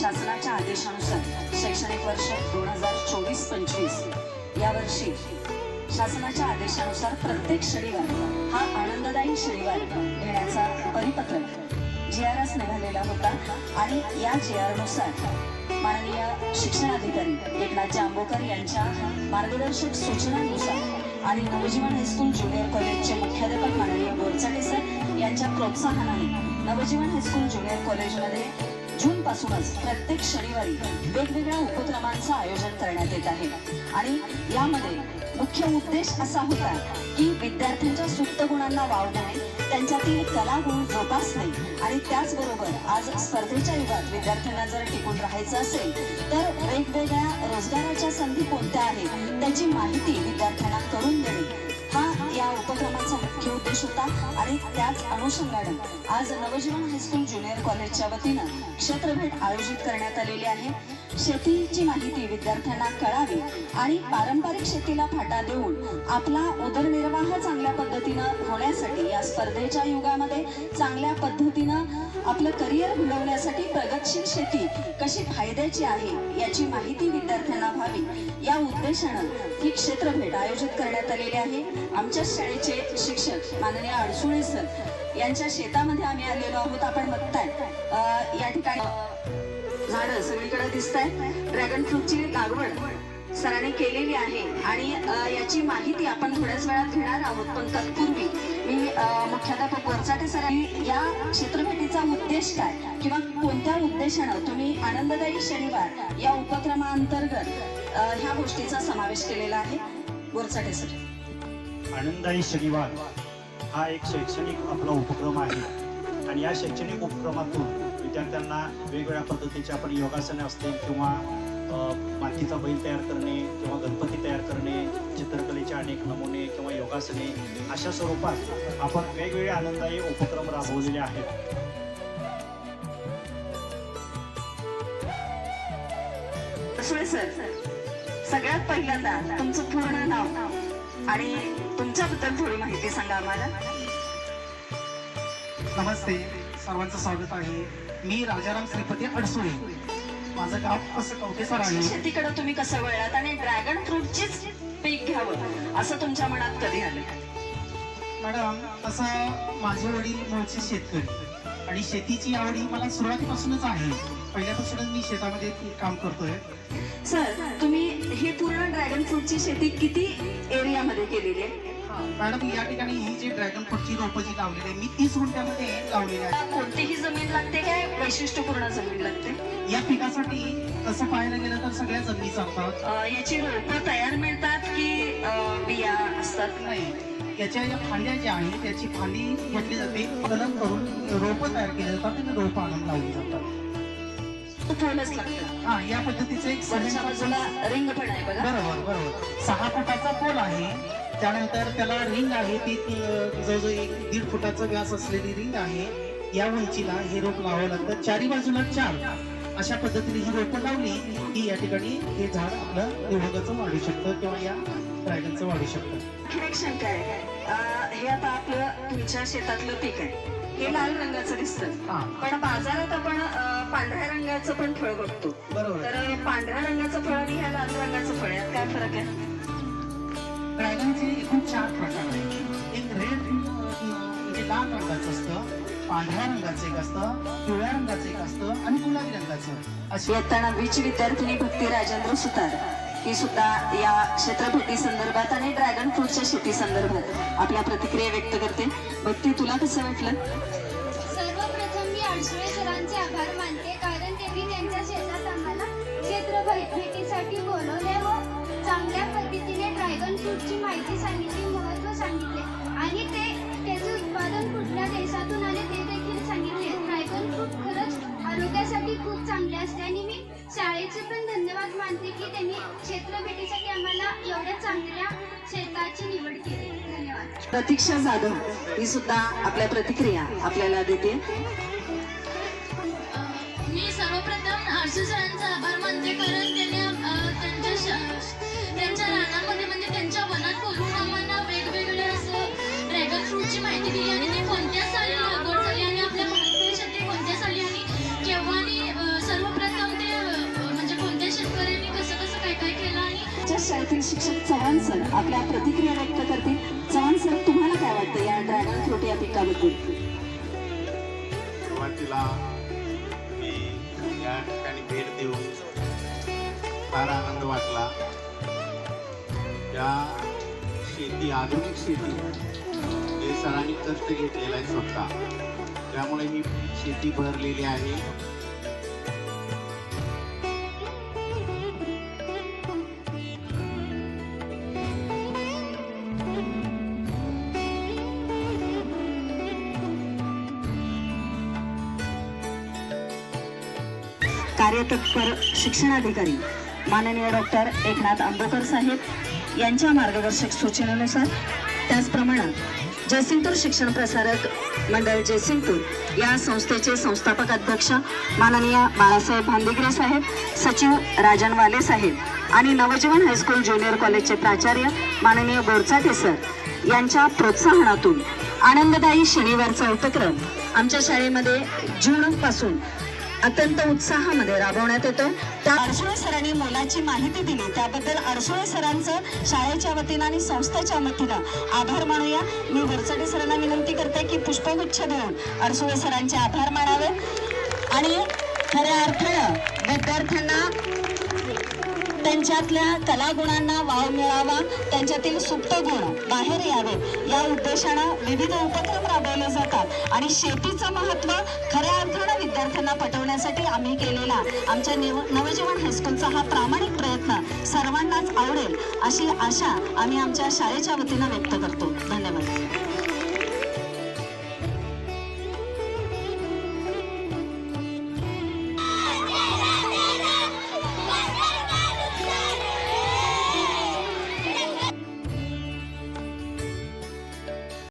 शासनाच्या आदेशानुसार शैक्षणिक वर्ष दोन हजार चोवीस पंचवीस या वर्षी शासनाच्या आदेशानुसार प्रत्येक शनिवार हा आनंददायी शनिवार घेण्याचा परिपत्रक जी आर एस निघालेला होता आणि या जी आरनुसार माननीय शिक्षणाधिकारी एकनाथ जांभोकर यांच्या मार्गदर्शक सूचनांनुसार आणि नवजीवन हायस्कूल ज्युनियर कॉलेजचे मुख्याध्यापक माननीय बोरचाटे सर यांच्या प्रोत्साहनाने नवजीवन हायस्कूल ज्युनियर कॉलेजमध्ये जून पासूनच प्रत्येक शनिवारी वेगवेगळ्या उपक्रमांचं आयोजन करण्यात येत आहे. आणि यामध्ये मुख्य उद्देश असा होता की विद्यार्थ्यांच्या सुप्त गुणांना वाव देणे त्यांच्यातील कला गुण जोपासणे आणि त्याचबरोबर आज स्पर्धेच्या युगात विद्यार्थ्यांना जर टिकून राहायचं असेल तर वेगवेगळ्या रोजगाराच्या संधी कोणत्या आहेत त्याची माहिती विद्यार्थ्यांना करून देणे. या उपक्रमाचा मुख्य उद्देश होता आणि त्याच अनुषंगाने आज नवजीवन हायस्कूल ज्युनियर कॉलेजच्या वतीनं क्षेत्रभेट आयोजित करण्यात आलेली आहे. शेतीची माहिती विद्यार्थ्यांना कळावी आणि पारंपरिक शेतीला फाटा देऊन आपला उदरनिर्वाह चांगल्या पद्धतीनं होण्यासाठी या स्पर्धेच्या युगामध्ये चांगल्या पद्धतीनं आपलं करिअर घडवण्यासाठी प्रगतशील शेती कशी फायद्याची आहे याची माहिती विद्यार्थ्यांना व्हावी. या उद्देशानं ही क्षेत्रभेट आयोजित करण्यात आलेली आहे. आमच्या शाळेचे शिक्षक माननीय अडसुळे सर यांच्या शेतामध्ये आम्ही आलेलो आहोत. आपण बघताय. या ठिकाणी झाड सगळीकडे दिसत आहेत ड्रॅगन फ्रूटची लागवड सरांनी केलेली आहे आणि याची माहिती आपण थोड्याच वेळात घेणार आहोत. पण तत्पूर्वी मी मुख्याध्यापक वरचाटे सरांनी या क्षेत्रभेटीचा उद्देश काय किंवा कोणत्या उद्देशानं तुम्ही आनंददायी शनिवार या उपक्रमाअंतर्गत ह्या गोष्टीचा समावेश केलेला आहे? वरचाटे सर. आनंददायी शनिवार हा एक शैक्षणिक आपला उपक्रम आहे. आणि या शैक्षणिक उपक्रमातून विद्यार्थ्यांना वेगवेगळ्या पद्धतीचे आपण योगासने असतील किंवा मातीचा बैल तयार करणे किंवा गणपती तयार करणे चित्रकलेचे अनेक नमुने किंवा योगासने अशा स्वरूपात आपण वेगवेगळे आनंदायी उपक्रम राबवलेले आहेत. सर सगळ्यात पहिल्यांदा तुमचं पूर्ण नाव आणि तुमच्याबद्दल थोडी माहिती सांगा आम्हाला. नमस्ते. सर्वांचं स्वागत आहे. मी राजाराम श्रीपती अडसुळे. माझं गाव असं कवटेसर आहे. शेतीकडे तुम्ही कसं वळलात आणि ड्रॅगन फ्रूटचीच पीक घ्यावं असं तुमच्या मनात कधी आलं? मॅडम तसं माझे वडील मूळचे शेतकरी. आणि शेतीची आवड ही मला सुरुवातीपासूनच आहे. पहिल्यापासूनच मी शेतामध्ये काम करतोय. सर तुम्ही ही पूर्ण ड्रॅगन फ्रूटची शेती किती एरियामध्ये केलेली आहे? मॅडम या ठिकाणी ही जी ड्रॅगन फ्रूटची रोपं जी लावलेली आहे मी तीस गुंठ्यामध्ये लावलेली आहे कोणतीही जमीन लागते काय वैशिष्ट्यपूर्ण जमीन लागते? या पिकासाठी तसं पाहायला गेलं तर सगळ्या जमिनी चालतात याची रोपं तयार मिळतात की बिया असतात? नाही. याच्या या फांद्या ज्या आहेत त्याची फांदी घेतली जाते. कलम करून रोपं तयार केली जातात आणि रोपं आणून लावली जातात. लागतं हा या पद्धतीचं एक वरच्या सिमेंट- बाजूला रिंग पण आहे बघा. बरोबर बरोबर. सहा फुटाचा पोल आहे. त्यानंतर त्याला रिंग आहे ती जवळजवळ एक दीड फुटाचा व्यास असलेली रिंग आहे. या उंचीला हे रोप लावावं लागतं. चारी बाजूला चार. अशा पद्धतीने ही रोपं लावली की या ठिकाणी हे झाड आपलं निवडकाचं वाढू शकतं किंवा या ड्रॅगनचं वाढू शकतं. एक शंका आहे. हे आता आपलं तुमच्या शेतातलं पीक आहे. हे लाल रंगाचं दिसतं. पण बाजारात आपण पांढऱ्या रंगाचं पण फळ बघतो. बरोबर. तर पांढऱ्या रंगाचं फळ आणि ह्या लाल रंगाचं फळ यात काय फरक आहे? ड्रॅगनचे खूप चार प्रकार आहेत. एक रेड म्हणजे लाल रंगाचं असतं पांढऱ्या रंगाचं एक असतं पिवळ्या रंगाचं एक असतं आणि गुलाबी रंगाचं. अशी इयत्ता नववीची विद्यार्थिनी भक्ती राजेंद्र सुतार. ही सुद्धा या क्षेत्रभेटी संदर्भात आणि ड्रॅगन फ्रूटच्या शेती संदर्भात आपल्या प्रतिक्रिया व्यक्त करते. भक्ती तुला कसं वाटलं? सर्वप्रथम मी अडसुळे सरांचे आभार मानते कारण त्यांनी त्यांच्या शेतात आम्हाला क्षेत्र भेटीसाठी बोलवले चांगल्या पद्धतीने ड्रॅगन फ्रूटची माहिती सांगितली महत्त्व सांगितले. आणि ते त्याचे उत्पादन कुठल्या देशातून आले ते देखील सांगितले. ड्रॅगन फ्रूट खरंच आरोग्यासाठी खूप चांगले असते आणि मी शाळेचे पण धन्यवाद मानते की त्यांनी क्षेत्र भेटीसाठी आम्हाला एवढ्या चांगल्या शेताची निवड केली. धन्यवाद. प्रतीक्षा जाधव ही सुद्धा आपल्या प्रतिक्रिया आपल्याला देते. मी सर्वप्रथम आरसू सरांचा आभार मानते कारण त्यांनी त्यांच्या मध्ये म्हणजे त्यांच्या मनात बोलून आम्हाला वेगवेगळे असं ड्रॅगन फ्रूटची माहिती दिली आणि ते कोणत्या साली लागवड झाली आणि आपल्या भारत देशात ते कोणत्या साली आणि केव्हा आणि सर्वप्रथम ते म्हणजे कोणत्या शेतकऱ्यांनी कसं कसं काय काय केलं आणि शाळेतील शिक्षक चव्हाण सर आपल्या प्रतिक्रिया व्यक्त करतील. चव्हाण सर तुम्हाला काय वाटतं या ड्रॅगन फ्रूट या पिकाबद्दल? सुरुवातीला मी या ठिकाणी भेट देऊन फार आनंद वाटला. या शेती आधुनिक शेती हे सरांनी कष्ट घेतलेला आहे स्वतः. त्यामुळे ही शेती भरलेली आहे. कार्यतत्पर शिक्षणाधिकारी. माननीय डॉक्टर एकनाथ आंबेकर साहेब यांच्या मार्गदर्शक सूचनेनुसार त्याचप्रमाणे जयसिंगपूर शिक्षण प्रसारक मंडळ जयसिंगपूर या संस्थेचे संस्थापक अध्यक्ष माननीय बाळासाहेब भांदिगरे साहेब सचिव राजन वाले साहेब आणि नवजीवन हायस्कूल ज्युनियर कॉलेजचे प्राचार्य माननीय बोरचाटे सर यांच्या प्रोत्साहनातून आनंददायी शनिवारचा उपक्रम आमच्या शाळेमध्ये जूनपासून अत्यंत उत्साहामध्ये राबवण्यात येतो त्या अडसुळे सरांनी मोलाची माहिती दिली. त्याबद्दल अडसुळे सरांचं शाळेच्या वतीनं आणि संस्थेच्या वतीनं आभार मानूया. मी वरचडे सरांना विनंती करते की पुष्पगुच्छ देऊन अडसुळे सरांचे आभार मानावे. आणि खऱ्या अर्थानं विद्यार्थ्यांना त्यांच्यातल्या कलागुणांना वाव मिळावा त्यांच्यातील सुप्त गुण बाहेर यावे या उद्देशानं विविध उपक्रम आणि शेतीचं महत्त्व खऱ्या अर्थानं विद्यार्थ्यांना पटवण्यासाठी आम्ही केलेला. आमच्या निव नवजीवन हायस्कूलचा हा प्रामाणिक प्रयत्न सर्वांनाच आवडेल अशी आशा आम्ही आमच्या शाळेच्या वतीनं व्यक्त करतो. धन्यवाद.